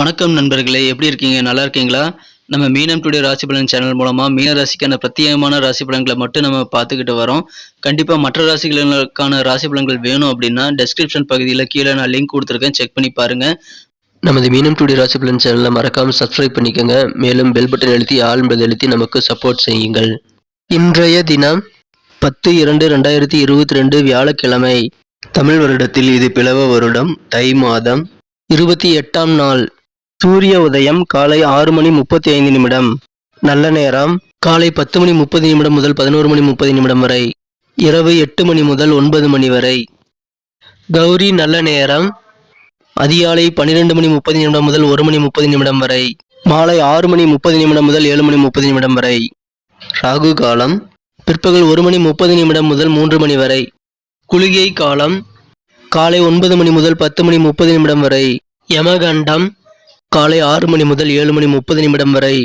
வணக்கம் நண்பர்களே எப்படி இருக்கீங்க? நல்லா இருக்கீங்களா? நம்ம மீனம் டுடே ராசி பலன் சேனல் மூலமாக மீன ராசிக்கான பிரத்யேகமான ராசி பலன்களை மட்டும் நம்ம பார்த்துக்கிட்டு வரோம். கண்டிப்பாக மற்ற ராசிகளுக்கான ராசி பலன்கள் வேணும் அப்படின்னா டெஸ்கிரிப்ஷன் பகுதியில் கீழே நான் லிங்க் கொடுத்துருக்கேன். செக் பண்ணி பாருங்க. நமது மீனம் டுடே ராசி பலன் சேனலை மறக்காம சப்ஸ்கிரைப் பண்ணிக்கோங்க. மேலும் பெல் பட்டன் எழுத்தி ஆல் என்பதை எழுத்தி நமக்கு சப்போர்ட் செய்யுங்கள். இன்றைய தினம் பத்து இரண்டு ரெண்டாயிரத்தி இருபத்தி ரெண்டு வியாழக்கிழமை. தமிழ் வருடத்தில் இது பிளவ வருடம். தை மாதம் இருபத்தி எட்டாம் நாள். சூரிய உதயம் காலை ஆறு மணி முப்பத்தி ஐந்து நிமிடம். நல்ல நேரம் காலை பத்து மணி முப்பது நிமிடம் முதல் பதினோரு மணி முப்பது நிமிடம் வரை. இரவு எட்டு மணி முதல் ஒன்பது மணி வரை. கௌரி நல்ல நேரம் அதிகாலை பன்னிரெண்டு மணி முப்பது நிமிடம் முதல் ஒரு மணி முப்பது நிமிடம் வரை. மாலை ஆறு மணி முப்பது நிமிடம் முதல் ஏழு மணி முப்பது நிமிடம் வரை. ராகு காலம் பிற்பகல் ஒரு மணி முப்பது நிமிடம் முதல் மூன்று மணி வரை. குளிகை காலம் காலை ஒன்பது மணி முதல் பத்து மணி முப்பது நிமிடம் வரை. யமகண்டம் காலை ஆறு மணி முதல் ஏழு மணி முப்பது நிமிடம் வரை.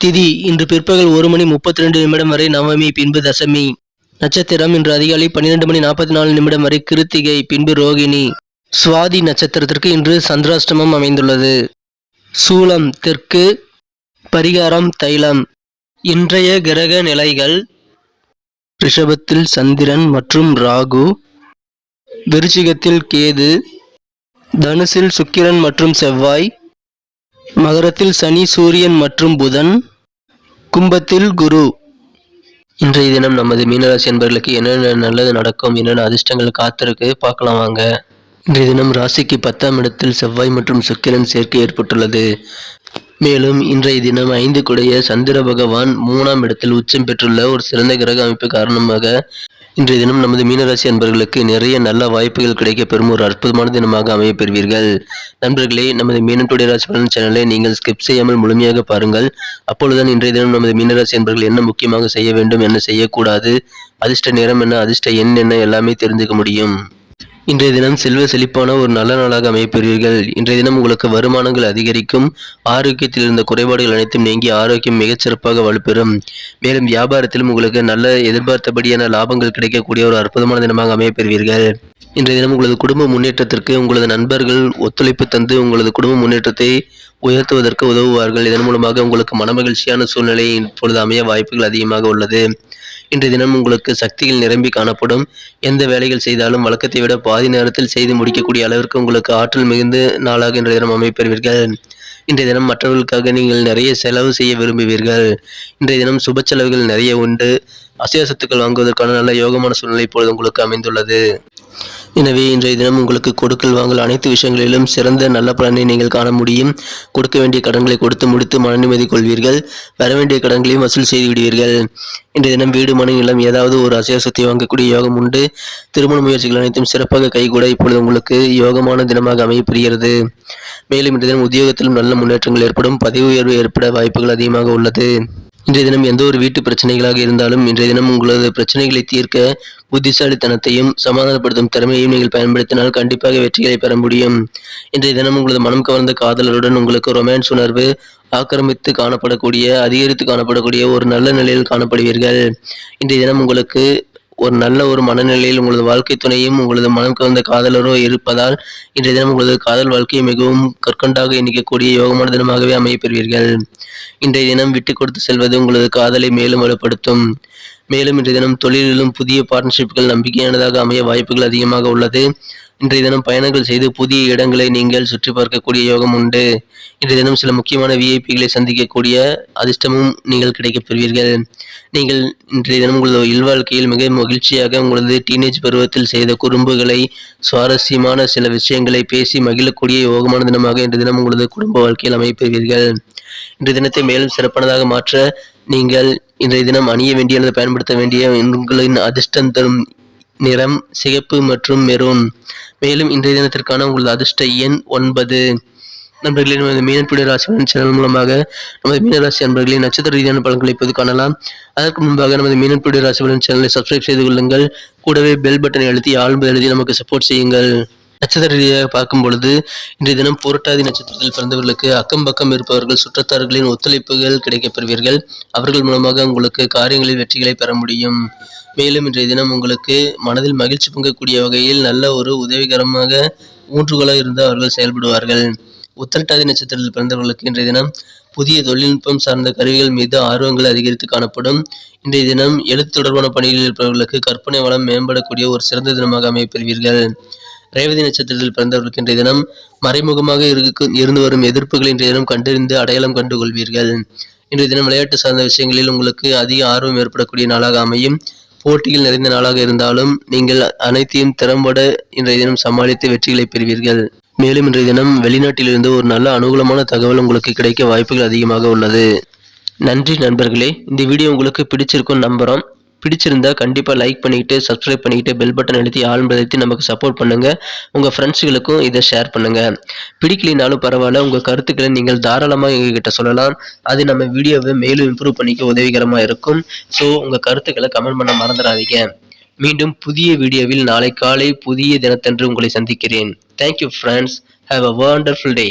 திதி இன்று பிற்பகல் ஒரு மணி முப்பத்தி ரெண்டு நிமிடம் வரை நவமி பின்பு தசமி. நட்சத்திரம் இன்று அதிகாலை பன்னிரெண்டு மணி நாற்பத்தி நாலு நிமிடம் வரை கிருத்திகை பின்பு ரோகிணி. சுவாதி நட்சத்திரத்திற்கு இன்று சந்திராஷ்டமம் அமைந்துள்ளது. சூலம் தெற்கு பரிகாரம் தைலம். இன்றைய கிரக நிலைகள் ரிஷபத்தில் சந்திரன் மற்றும் ராகு. விருச்சிகத்தில் கேது தனுசில் சுக்கிரன் மற்றும் செவ்வாய் மகரத்தில் சனி சூரியன் மற்றும் புதன் கும்பத்தில் குரு. இன்றைய தினம் நமது மீனராசி என்பவர்களுக்கு என்னென்ன நல்லது நடக்கும் என்னென்ன அதிர்ஷ்டங்கள் காத்திருக்கு பார்க்கலாம் வாங்க. இன்றைய தினம் ராசிக்கு பத்தாம் இடத்தில் செவ்வாய் மற்றும் சுக்கிரன் சேர்க்கை ஏற்பட்டுள்ளது. மேலும் இன்றைய தினம் ஐந்து குடைய சந்திர பகவான் மூணாம் இடத்தில் உச்சம் பெற்றுள்ள ஒரு சிறந்த கிரக அமைப்பு காரணமாக இன்றைய தினம் நமது மீனராசி அன்பர்களுக்கு நிறைய நல்ல வாய்ப்புகள் கிடைக்க பெறும் ஒரு அற்புதமான தினமாக அமைய பெறுவீர்கள் நண்பர்களே நமது மீனம் ராசி பலன் சேனலை நீங்கள் ஸ்கிப் செய்யாமல் முழுமையாக பாருங்கள். அப்பொழுதுதான் இன்றைய தினம் நமது மீனராசி அன்பர்கள் என்ன முக்கியமாக செய்ய வேண்டும் என்ன செய்யக்கூடாது அதிர்ஷ்ட நேரம் என்ன அதிர்ஷ்ட எண் என்ன எல்லாமே தெரிஞ்சுக்க முடியும். இன்றைய தினம் செல்வ செழிப்பான ஒரு நல்ல நாளாக அமையப்பெறுவீர்கள். இன்றைய தினம் உங்களுக்கு வருமானங்கள் அதிகரிக்கும் ஆரோக்கியத்தில் இருந்த குறைபாடுகள் அனைத்தும் நீங்கி ஆரோக்கியம் மிகச்சிறப்பாக வலுப்பெறும். மேலும் வியாபாரத்திலும் உங்களுக்கு நல்ல எதிர்பார்த்தபடியான லாபங்கள் கிடைக்கக்கூடிய ஒரு அற்புதமான தினமாக அமையப்பெறுவீர்கள். இன்றைய தினம் உங்களது குடும்ப முன்னேற்றத்திற்கு உங்களது நண்பர்கள் ஒத்துழைப்பு தந்து உங்களது குடும்ப முன்னேற்றத்தை உயர்த்துவதற்கு உதவுவார்கள். இதன் மூலமாக உங்களுக்கு மனமகிழ்ச்சியான சூழ்நிலை இப்பொழுது அமைய வாய்ப்புகள் அதிகமாக உள்ளது. இன்று தினம் உங்களுக்கு சக்திகள் நிரம்பி காணப்படும் எந்த வேலைகள் செய்தாலும் வழக்கத்தை விட பாதி நேரத்தில் செய்து முடிக்கக்கூடிய அளவிற்கு உங்களுக்கு ஆற்றல் மிகுந்த நாளாக இன்றைய தினம் அமைப்பெறுவீர்கள். இன்றைய தினம் மற்றவர்களுக்காக நீங்கள் நிறைய செலவு செய்ய விரும்புவீர்கள். இன்றைய தினம் சுப செலவுகள் நிறைய உண்டு. அசைவ சொத்துக்கள் வாங்குவதற்கான நல்ல யோகமான சூழ்நிலை இப்பொழுது உங்களுக்கு அமைந்துள்ளது. எனவே இன்றைய தினம் உங்களுக்கு கொடுக்கல் வாங்கல் அனைத்து விஷயங்களிலும் சிறந்த நல்ல பலனை நீங்கள் காண முடியும். கொடுக்க வேண்டிய கடன்களை கொடுத்து முடித்து மன நிம்மதி கொள்வீர்கள். வர வேண்டிய கடன்களையும் வசூல் செய்து விடுவீர்கள். இன்றைய தினம் வீடு மனை நிலம் ஏதாவது ஒரு அசைய சொத்தை வாங்கக்கூடிய யோகம் உண்டு. திருமண முயற்சிகள் அனைத்தும் சிறப்பாக கைகூட இப்பொழுது உங்களுக்கு யோகமான தினமாக அமையப்படுகிறது மேலும் இன்றைய தினம் உத்தியோகத்திலும் நல்ல முன்னேற்றங்கள் ஏற்படும். பதவி உயர்வு ஏற்பட வாய்ப்புகள் அதிகமாக உள்ளது. இன்றைய தினம் எந்த ஒரு வீட்டு பிரச்சனைகளாக இருந்தாலும் இன்றைய தினம் உங்களது பிரச்சனைகளை தீர்க்க புத்திசாலித்தனத்தையும் சமாதானப்படுத்தும் திறமையையும் நீங்கள் பயன்படுத்தினால் கண்டிப்பாக வெற்றிகளை பெற முடியும். இன்றைய தினம் உங்களது மனம் கவர்ந்த காதலருடன் உங்களுக்கு ரொமான்ஸ் உணர்வு ஆக்கிரமித்து காணப்படக்கூடிய அதிகரித்து காணப்படக்கூடிய ஒரு நல்ல நிலையில் காணப்படுவீர்கள். இன்றைய தினம் உங்களுக்கு ஒரு நல்ல ஒரு மனநிலையில் உங்களது வாழ்க்கை துணையும் உங்களது மனம் கலந்த காதலரோ இருப்பதால் இன்றைய தினம் உங்களது காதல் வாழ்க்கையை மிகவும் கற்கண்டாக எண்ணிக்கக்கூடிய யோகமான தினமாகவே அமையப்பெறுவீர்கள். இன்றைய தினம் விட்டு கொடுத்து செல்வது உங்களது காதலை மேலும் வலுப்படுத்தும். மேலும் இன்றைய தினம் தொழிலிலும் புதிய பார்ட்னர்ஷிப்கள் நம்பிக்கையானதாக அமைய வாய்ப்புகள் அதிகமாக உள்ளது. இன்றைய தினம் பயணங்கள் செய்து புதிய இடங்களை நீங்கள் சுற்றி பார்க்கக்கூடிய யோகம் உண்டு. இன்றைய தினம் சில முக்கியமான விஐபிகளை சந்திக்கக்கூடிய அதிர்ஷ்டமும் நீங்கள் கிடைக்கப் பெறுவீர்கள். நீங்கள் இன்றைய தினம் உங்களது இல்வாழ்க்கையில் மிக மகிழ்ச்சியாக உங்களது டீனேஜ் பருவத்தில் செய்த குறும்புகளை சுவாரஸ்யமான சில விஷயங்களை பேசி மகிழக்கூடிய யோகமான தினமாக இன்றைய தினம் உங்களது குடும்ப வாழ்க்கையில் அமைப்பெறுவீர்கள் இன்றைய தினத்தை மேலும் சிறப்பானதாக மாற்ற நீங்கள் இன்றைய தினம் அணிய வேண்டிய அல்லது பயன்படுத்த வேண்டிய உங்களின் அதிர்ஷ்டம் தரும் நிறம் சிகப்பு மற்றும் மெரூன். மேலும் இன்றைய தினத்திற்கான உங்களது அதிர்ஷ்ட எண் ஒன்பது. நண்பர்களே நமது மீனப்பிடி ராசிபலன் சேனல் மூலமாக நமது மீனராசி நண்பர்களின் நட்சத்திர ரீதியான பலன்களை இப்போது காணலாம். அதற்கு முன்பாக நமது மீனப்பிடி ராசிபலன் சேனலை சப்ஸ்கிரைப் செய்து கொள்ளுங்கள். கூடவே பெல் பட்டனை அழுத்தி ஆழ்ந்து எழுதி நமக்கு சப்போர்ட் செய்யுங்கள். நட்சத்திர ரீதியாக பார்க்கும் பொழுது இன்றைய தினம் புரட்டாதி நட்சத்திரத்தில் பிறந்தவர்களுக்கு அக்கம் பக்கம் இருப்பவர்கள் சுற்றத்தார்களின் ஒத்துழைப்புகள் கிடைக்கப்பெறுவீர்கள் அவர்கள் மூலமாக உங்களுக்கு காரியங்களில் வெற்றிகளை பெற முடியும். மேலும் இன்றைய தினம் உங்களுக்கு மனதில் மகிழ்ச்சி பொங்கக்கூடிய வகையில் நல்ல ஒரு உதவிகரமாக ஊன்றுகோலாக இருந்து அவர்கள் செயல்படுவார்கள். உத்திரட்டாதி நட்சத்திரத்தில் பிறந்தவர்களுக்கு இன்றைய தினம் புதிய தொழில்நுட்பம் சார்ந்த கருவிகள் மீது ஆர்வங்கள் அதிகரித்து காணப்படும். இன்றைய தினம் எழுத்து தொடர்பான பணிகளில் இருப்பவர்களுக்கு கற்பனை வளம் மேம்படக்கூடிய ஒரு சிறந்த தினமாக அமையப்பெறுவீர்கள். ரேவதி நட்சத்திரத்தில் பிறந்தவர்களுக்கு இன்றைய தினம் மறைமுகமாக இருக்கு- இருந்து வரும் எதிர்ப்புகளை இன்றைய தினம் கண்டறிந்து அடையாளம் கண்டு கொள்வீர்கள் இன்றைய தினம் விளையாட்டு சார்ந்த விஷயங்களில் உங்களுக்கு அதிக ஆர்வம் ஏற்படக்கூடிய நாளாக அமையும். போட்டிகள் நிறைந்த நாளாக இருந்தாலும் நீங்கள் அனைத்தையும் திறம்பட இன்றைய தினம் சமாளித்து வெற்றிகளை பெறுவீர்கள். மேலும் இன்றைய தினம் வெளிநாட்டிலிருந்து ஒரு நல்ல அனுகூலமான தகவல் உங்களுக்கு கிடைக்க வாய்ப்புகள் அதிகமாக உள்ளது. நன்றி நண்பர்களே இந்த வீடியோ உங்களுக்கு பிடிச்சிருக்கும் நம்புகிறோம் பிடிச்சிருந்தா கண்டிப்பாக லைக் பண்ணிக்கிட்டு சப்ஸ்கிரைப் பண்ணிக்கிட்டு பெல் பட்டன் அழுத்தி ஆல் நமக்கு சப்போர்ட் பண்ணுங்கள் உங்கள் ஃப்ரெண்ட்ஸுகளுக்கும் இதை ஷேர் பண்ணுங்கள் பிடிக்கலினாலும் பரவாயில்ல உங்கள் கருத்துக்களை நீங்கள் தாராளமாக எங்ககிட்ட சொல்லலாம். அது நம்ம வீடியோவை மேலும் இம்ப்ரூவ் பண்ணிக்க உதவிகரமாக இருக்கும். ஸோ உங்கள் கருத்துக்களை கமெண்ட் பண்ண மறந்துடாதீங்க. மீண்டும் புதிய வீடியோவில் நாளை காலை புதிய தினத்தன்று உங்களை சந்திக்கிறேன். Thank you friends have a wonderful day